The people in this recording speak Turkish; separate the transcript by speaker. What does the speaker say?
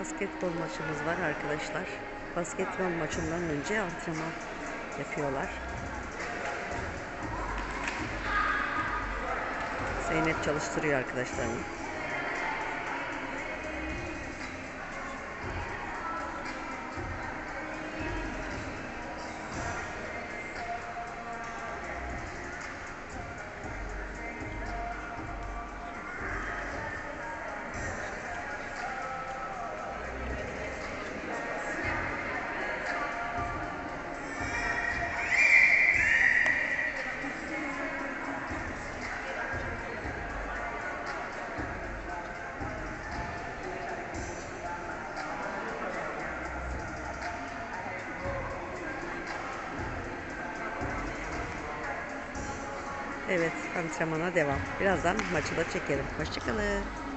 Speaker 1: Basketbol maçımız var arkadaşlar. Basketbol maçından önce antrenman yapıyorlar. Zeynep çalıştırıyor arkadaşlarını. Evet antrenmana devam. Birazdan maçı da çekelim. Hoşçakalın.